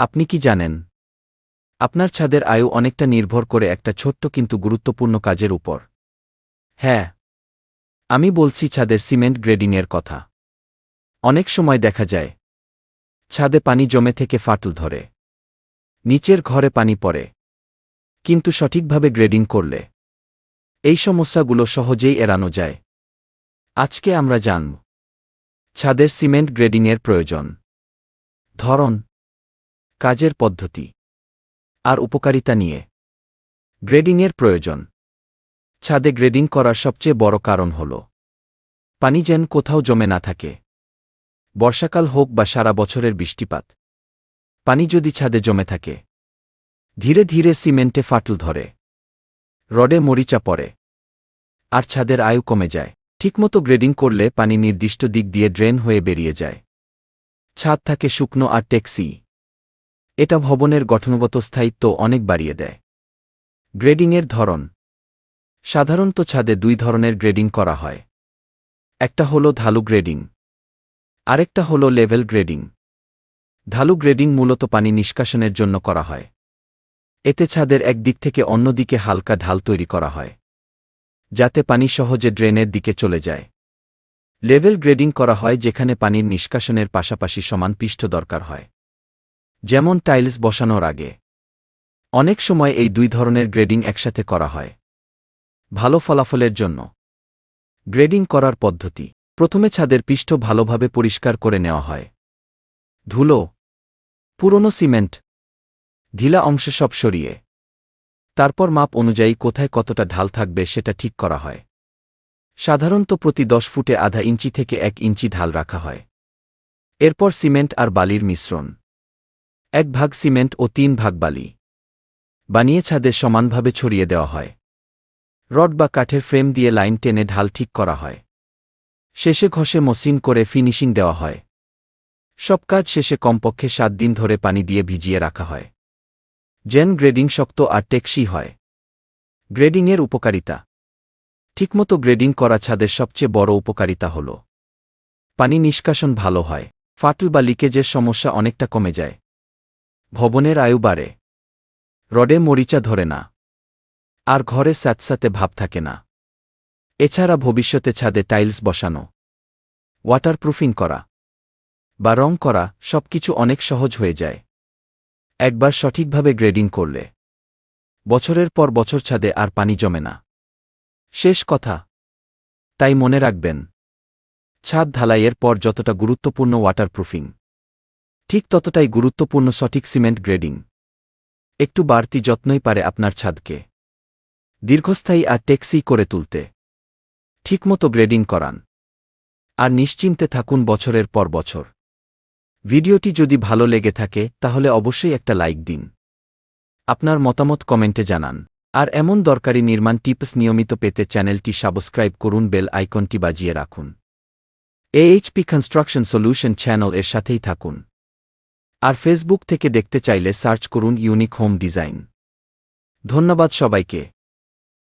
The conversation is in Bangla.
আপনি কি জানেন? আপনার ছাদের আয়ু অনেকটা নির্ভর করে একটা ছোট্ট কিন্তু গুরুত্বপূর্ণ কাজের উপর। হ্যাঁ। আমি বলছি ছাদের সিমেন্ট গ্রেডিংয়ের কথা। অনেক সময় দেখা যায়, ছাদে পানি জমে থেকে ফাটল ধরে, নিচের ঘরে পানি পড়ে, কিন্তু সঠিকভাবে গ্রেডিং করলে, এই সমস্যাগুলো সহজেই এড়ানো যায়। আজকে আমরা জানব, ছাদের সিমেন্ট গ্রেডিংয়ের প্রয়োজন। ধরন কাজের পদ্ধতি। আর উপকারিতা নিয়ে। গ্রেডিংয়ের প্রয়োজন। ছাদে গ্রেডিং করার সবচেয়ে বড় কারণ হল। পানি যেন কোথাও জমে না থাকে। বর্ষাকাল হোক বা সারা বছরের বৃষ্টিপাত। পানি যদি ছাদে জমে থাকে। ধীরে ধীরে সিমেন্টে ফাটল ধরে। রডে মরিচা পড়ে। আর ছাদের আয়ু কমে যায়। ঠিকমতো গ্রেডিং করলে পানি নির্দিষ্ট দিক দিয়ে ড্রেন হয়ে বেরিয়ে যায়। ছাদ থাকে শুকনো আর টেক্সি এটা ভবনের গঠনগত স্থায়িত্ব অনেক বাড়িয়ে দেয়। গ্রেডিংয়ের ধরন। সাধারণত ছাদে দুই ধরনের গ্রেডিং করা হয়। একটা হলো ঢালু গ্রেডিং। আরেকটা হলো লেভেল গ্রেডিং। ঢালু গ্রেডিং মূলত পানি নিষ্কাশনের জন্য করা হয়। এতে ছাদের এক দিক থেকে অন্য দিকে হালকা ঢাল তৈরি করা হয়। যাতে পানি সহজে ড্রেনের দিকে চলে যায়। লেভেল গ্রেডিং করা হয় যেখানে পানির নিষ্কাশনের পাশাপাশি সমান পৃষ্ঠ দরকার হয়। যেমন টাইলস বসানোর আগে। অনেক সময় এই দুই ধরনের গ্রেডিং একসাথে করা হয়। ভালো ফলাফলের জন্য। গ্রেডিং করার পদ্ধতি। প্রথমে ছাদের পৃষ্ঠ ভালোভাবে পরিষ্কার করে নেওয়া হয়। ধুলো। পুরনো সিমেন্ট। ঢিলা অংশ সব সরিয়ে। তারপর মাপ অনুযায়ী কোথায় কতটা ঢাল থাকবে সেটা ঠিক করা হয়। সাধারণত প্রতি দশ ফুটে আধা ইঞ্চি থেকে এক ইঞ্চি ঢাল রাখা হয়। এরপর সিমেন্ট আর বালির মিশ্রণ। এক ভাগ সিমেন্ট ও তিন ভাগ বালি। বানিয়ে ছাদে সমানভাবে ছড়িয়ে দেওয়া হয়। রড বা কাঠের ফ্রেম দিয়ে লাইন টেনে ঢাল ঠিক করা হয়। শেষে ঘষে মসৃণ করে ফিনিশিং দেওয়া হয়। সব কাজ শেষে কমপক্ষে সাত দিন ধরে পানি দিয়ে ভিজিয়ে রাখা হয়। জেন গ্রেডিং শক্ত আর টেকসি হয়। গ্রেডিংয়ের উপকারিতা। ঠিকমতো গ্রেডিং করা ছাদের সবচেয়ে বড় উপকারিতা হল। পানি নিষ্কাশন ভালো হয়। ফাটল বা লিকেজের সমস্যা অনেকটা কমে যায়। ভবনের আয়ু বাড়ে। রডে মরিচা ধরে না। আর ঘরে স্যাঁতস্যাঁতে ভাব থাকে না। এছাড়া ভবিষ্যতে ছাদে টাইলস বসানো। ওয়াটারপ্রুফিং করা। বা রং করা সবকিছু অনেক সহজ হয়ে যায়। একবার সঠিকভাবে গ্রেডিং করলে। বছরের পর বছর ছাদে আর পানি জমে না। শেষ কথা। তাই মনে রাখবেন। ছাদ ঢালাইয়ের পর যতটা গুরুত্বপূর্ণ ওয়াটারপ্রুফিং ঠিক ততটাই গুরুত্বপূর্ণ সঠিক সিমেন্ট গ্রেডিং। একটু বাড়তি যত্নই পারে আপনার ছাদকে। দীর্ঘস্থায়ী আর টেক্সি করে তুলতে। ঠিকমতো গ্রেডিং করান। আর নিশ্চিন্তে থাকুন বছরের পর বছর। ভিডিওটি যদি ভালো লেগে থাকে, তাহলে অবশ্যই একটা লাইক দিন। আপনার মতামত কমেন্টে জানান। আর এমন দরকারি নির্মাণ টিপস নিয়মিত পেতে চ্যানেলটি সাবস্ক্রাইব করুন, বেল আইকনটি বাজিয়ে রাখুন। এএইচপি কনস্ট্রাকশন সলিউশন চ্যানেল এর সাথেই থাকুন। আর ফেসবুক থেকে দেখতে চাইলে সার্চ করুন ইউনিক হোম ডিজাইন। ধন্যবাদ সবাইকে।